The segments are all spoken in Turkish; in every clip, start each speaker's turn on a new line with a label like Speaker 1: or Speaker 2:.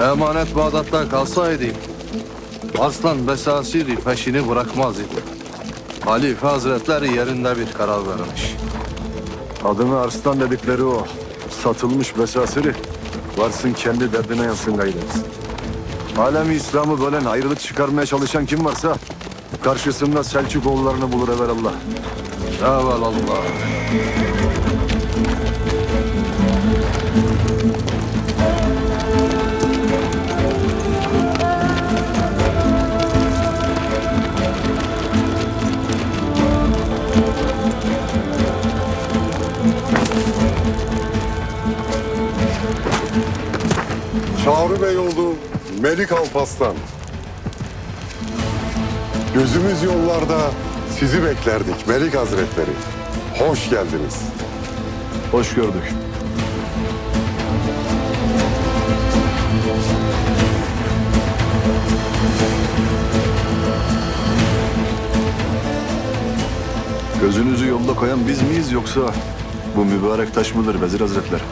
Speaker 1: Emanet Bağdat'ta kalsaydı Arslan Besasiri peşini bırakmaz idi. Halife Hazretleri yerinde bir karar vermiş.
Speaker 2: Adını Arslan dedikleri o. Satılmış besasiri. Varsın kendi derdine yansın gayret. Alemi İslam'ı bölen, ayrılık çıkarmaya çalışan kim varsa karşısında Selçuk oğullarını bulur evelallah.
Speaker 1: Evelallah.
Speaker 3: Çağrı Bey oldu Melik Alpaslan. Gözümüz yollarda sizi beklerdik Melik Hazretleri. Hoş geldiniz.
Speaker 2: Hoş gördük. Gözünüzü yolda koyan biz miyiz yoksa bu mübarek taş mıdır Vezir Hazretleri?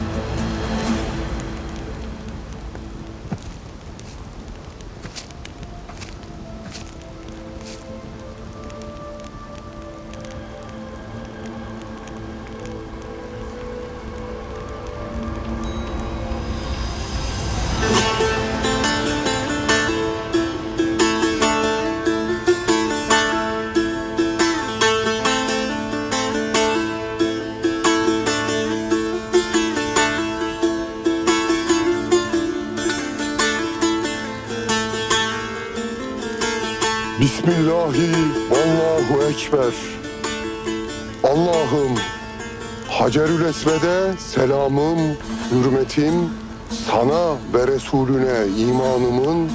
Speaker 3: Bismillahi Allahu Ekber. Allah'ım Hacerül Esved'e selamım, hürmetim, sana ve Resulüne imanımın,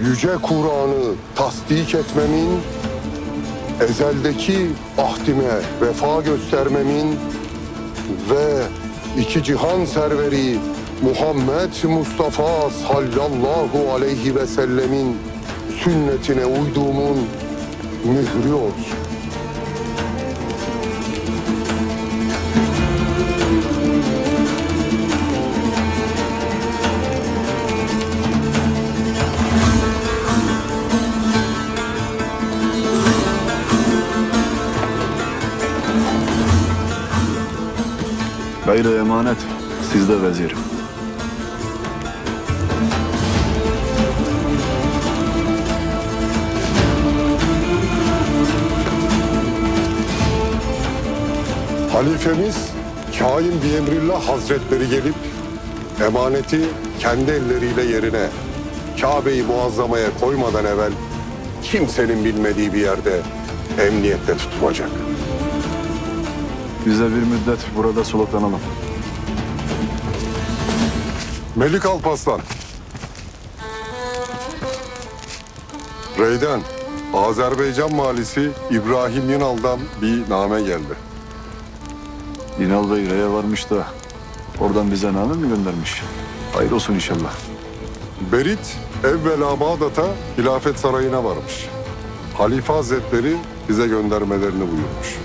Speaker 3: yüce Kur'an'ı tasdik etmemin, ezeldeki ahdime vefa göstermemin ve iki cihan serveri Muhammed Mustafa sallallahu aleyhi ve sellemin sünnetine uyduğumun mührü olsun.
Speaker 2: Gayrı emanet sizde vezirim.
Speaker 3: Halifemiz Kain bir emrillah hazretleri gelip emaneti kendi elleriyle yerine Kabe'yi muazzamaya koymadan evvel kimsenin bilmediği bir yerde emniyette tutulacak.
Speaker 2: Bize bir müddet burada soluklanalım.
Speaker 3: Melik Alpaslan. Reyden, Azerbaycan valisi İbrahim Yınal'dan bir name geldi.
Speaker 2: İnal Bey R'ye varmış da oradan bize name mi göndermiş? Hayır olsun inşallah.
Speaker 3: Berit evvela Bağdat'a hilafet sarayına varmış. Halife Hazretleri bize göndermelerini buyurmuş.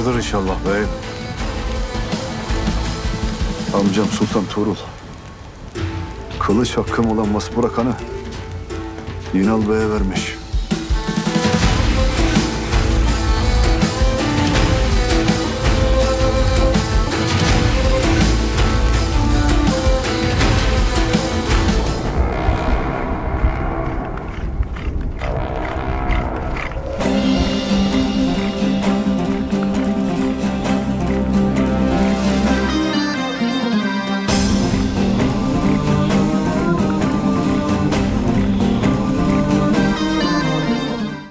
Speaker 2: Hayırdır inşallah beyim. Amcam Sultan Tuğrul. Kılıç hakkım olan Masburakan'ı İnal Bey'e vermiş.